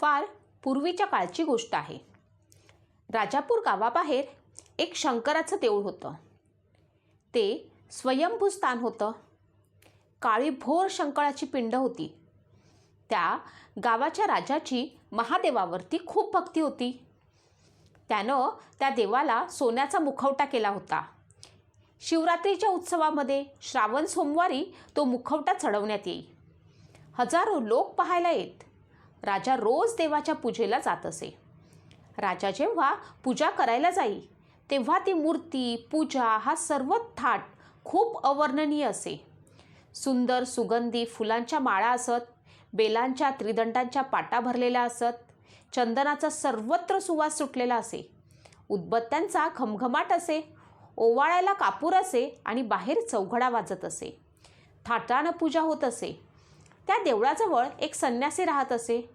फार पूर्वीच्या काळची गोष्ट आहे. राजापूर गावाबाहेर एक शंकराचं देऊळ होतं. ते स्वयंभू स्थान होतं. काळी भोर शंकराची पिंड होती. त्या गावाच्या राजाची महादेवावरती खूप भक्ती होती. त्यानं त्या देवाला सोन्याचा मुखवटा केला होता. शिवरात्रीच्या उत्सवामध्ये श्रावण सोमवारी तो मुखवटा चढवण्यात येई हजारो लोक पाहायला येत. राजा रोज देवाच्या पूजेला जात असे. राजा जेव्हा पूजा करायला जाई तेव्हा ती मूर्ती पूजा हा सर्व थाट खूप अवर्णनीय असे. सुंदर सुगंधी फुलांच्या माळा असत बेलांच्या त्रिदंडांच्या पाटा भरलेल्या असत चंदनाचा सर्वत्र सुवास सुटलेला असे. उदबत्त्यांचा घमघमाट असे ओवाळायला कापूर असे आणि बाहेर चौघडा वाजत असे. थाटानं पूजा होत असे. त्या देवळाजवळ एक संन्यासी राहत असे.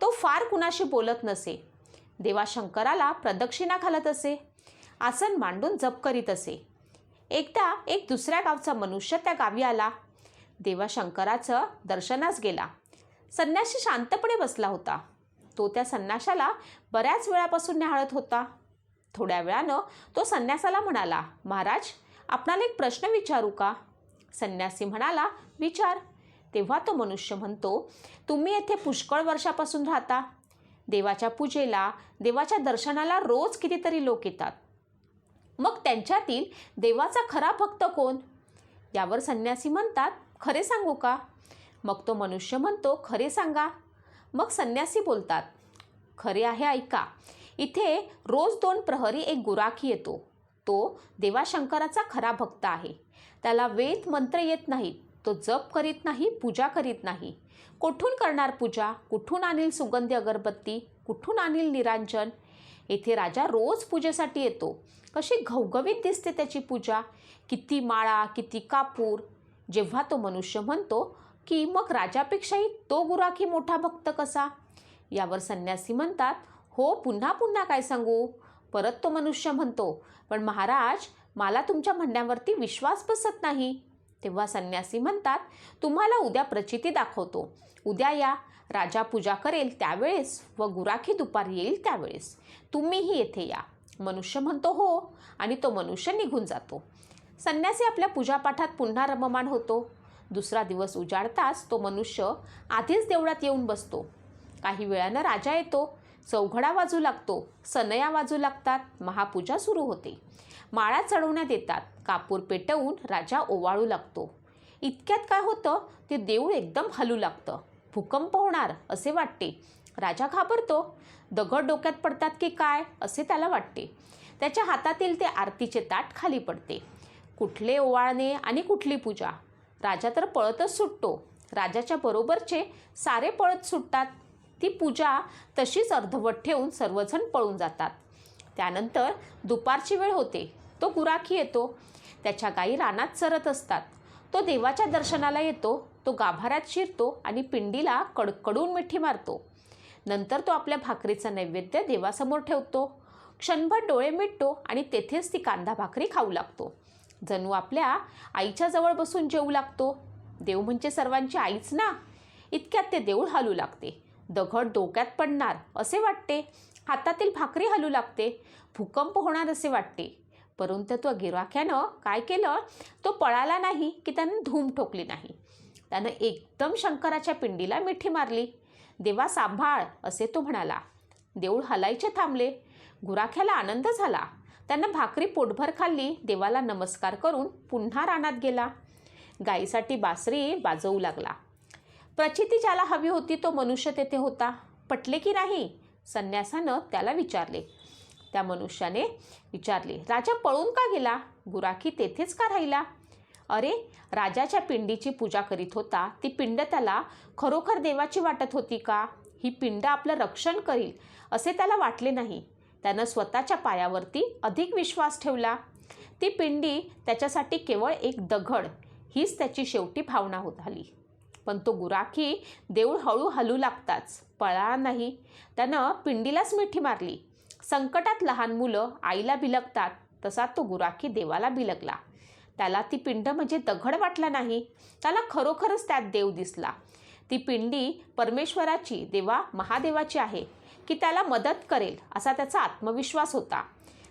तो फार कुणाशी बोलत नसे. देवा शंकराला प्रदक्षिणा घालत असे. आसन मांडून जप करीत असे. एकदा एक दुसऱ्या गावचा मनुष्य त्या गावी आला. देवा शंकराचं दर्शनास गेला. संन्यासी शांतपणे बसला होता. तो त्या संन्याशाला बऱ्याच वेळापासून न्याहाळत होता. थोड्या वेळानं तो संन्यासाला म्हणाला महाराज आपणाला एक प्रश्न विचारू का? संन्यासी म्हणाला विचार. तेव्हा तो मनुष्य म्हणतो तुम्ही येथे पुष्कळ वर्षापासून राहता. देवाच्या पूजेला देवाच्या दर्शनाला रोज कितीतरी लोक येतात. मग त्यांच्यातील देवाचा खरा भक्त कोण? यावर संन्यासी म्हणतात खरे सांगू का? मग तो मनुष्य म्हणतो खरे सांगा. मग संन्यासी बोलतात खरे आहे ऐका. इथे रोज दोन प्रहरी एक गुराखी येतो. तो देवाशंकराचा खरा भक्त आहे. त्याला वेद मंत्र येत नाहीत. तो जप करीत नाही पूजा करीत नाही. कुठून करणार पूजा? कुठून आणील सुगंधी अगरबत्ती? कुठून आणील निरांजन? येथे राजा रोज पूजेसाठी येतो. कशी घवघवीत दिसते त्याची पूजा. किती माळा किती कापूर. जेव्हा तो मनुष्य म्हणतो की मग राजापेक्षाही तो गुराखी मोठा भक्त कसा? यावर संन्यासी म्हणतात हो पुन्हा पुन्हा काय सांगू? परत तो मनुष्य म्हणतो पण महाराज मला तुमच्या म्हणण्यावरती विश्वास बसत नाही. तेव्हा संन्यासी म्हणतात तुम्हाला उद्या प्रचिती दाखवतो. उद्या या. राजा पूजा करेल त्यावेळेस व गुराखी दुपारी येईल त्यावेळेस. तुम्हीही येथे या. मनुष्य म्हणतो हो. आणि तो मनुष्य निघून जातो. संन्यासी आपल्या पूजापाठात पुन्हा रममाण होतो. दुसरा दिवस उजाडताच तो मनुष्य आधीच देवळात येऊन बसतो. काही वेळानं राजा येतो. चौघडा वाजू लागतो. सनया वाजू लागतात. महापूजा सुरू होते. माळा चढवण्यात येतात. कापूर पेटवून राजा ओवाळू लागतो. इतक्यात काय होतं? ते देऊळ एकदम हलू लागतं. भूकंप होणार असे वाटते. राजा घाबरतो. दगड डोक्यात पडतात की काय असे त्याला वाटते. त्याच्या हातातील ते आरतीचे ताट खाली पडते. कुठले ओवाळणे आणि कुठली पूजा? राजा तर पळतच सुटतो. राजाच्या बरोबरचे सारे पळत सुटतात. ती पूजा तशीच अर्धवट ठेवून सर्वजण पळून जातात. त्यानंतर दुपारची वेळ होते. तो गुराखी येतो. त्याच्या गायी रानात चरत असतात. तो देवाच्या दर्शनाला येतो. तो गाभाऱ्यात शिरतो आणि पिंडीला कडकडून मिठी मारतो. नंतर तो आपल्या भाकरीचा नैवेद्य देवासमोर ठेवतो. क्षणभर डोळे मिटतो आणि तेथेच ती कांदा भाकरी खाऊ लागतो. जणू आपल्या आईच्या जवळ बसून जेवू लागतो. देव म्हणजे सर्वांची आईच ना? इतक्यात ते देऊळ हलू लागते. दगड डोक्यात पडणार असे वाटते. हातातील भाकरी हलू लागते. भूकंप होणार असे वाटते. परंतु तो गिराख्यानं काय केलं? तो पळाला नाही की त्यानं धूम ठोकली नाही. त्यानं एकदम शंकराच्या पिंडीला मिठी मारली. देवा सांभाळ असे तो म्हणाला. देऊळ हलायचे थांबले. गुराख्याला आनंद झाला. त्यानं भाकरी पोटभर खाल्ली. देवाला नमस्कार करून पुन्हा रानात गेला. गाईसाठी बासरी वाजवू लागला. प्रचिती ज्याला हवी होती तो मनुष्य तेथे होता. पटले की नाही? संन्यासानं त्याला विचारले. त्या मनुष्याने विचारले राजा पळून का गेला? गुराखी तेथेच का राहिला? अरे राजाच्या पिंडीची पूजा करीत होता. ती पिंड त्याला खरोखर देवाची वाटत होती का? ही पिंड आपलं रक्षण करील असे त्याला वाटले नाही. त्यानं स्वतःच्या पायावरती अधिक विश्वास ठेवला. ती पिंडी त्याच्यासाठी केवळ एक दगड हीच त्याची शेवटी भावना होत झाली. पण तो गुराखी देऊळ हळू हलू लागताच. पळा नाही. त्यानं पिंडीलाच मिठी मारली. संकटात लहान मुलं आईला बिलगतात तसा तो गुराखी देवाला बिलगला. त्याला ती पिंड म्हणजे दगड वाटला नाही त्याला खरोखरच त्यात देव दिसला. ती पिंडी परमेश्वराची देवा महादेवाची आहे की त्याला मदत करेल असा त्याचा आत्मविश्वास होता.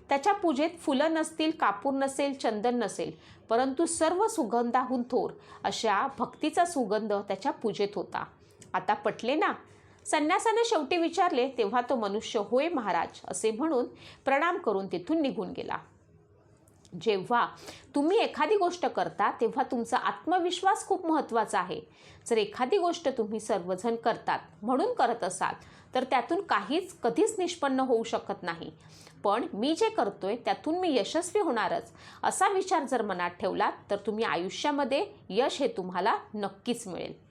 त्याच्या पूजेत फुलं नसतील कापूर नसेल चंदन नसेल परंतु सर्व सुगंधाहून थोर अशा भक्तीचा सुगंध त्याच्या पूजेत होता. आता पटले ना? संन्यासाने शेवटी विचारले तेव्हा तो मनुष्य होय महाराज असे म्हणून प्रणाम करून तिथून निघून गेला. जेव्हा तुम्ही एखादी गोष्ट करता तेव्हा तुमचा आत्मविश्वास खूप महत्त्वाचा आहे. जर एखादी गोष्ट तुम्ही सर्वजण करतात म्हणून करत असाल तर त्यातून काहीच कधीच निष्पन्न होऊ शकत नाही. पण मी जे करतोय त्यातून मी यशस्वी होणारच असा विचार जर मनात ठेवलात तर तुम्ही आयुष्यामध्ये यश हे तुम्हाला नक्कीच मिळेल.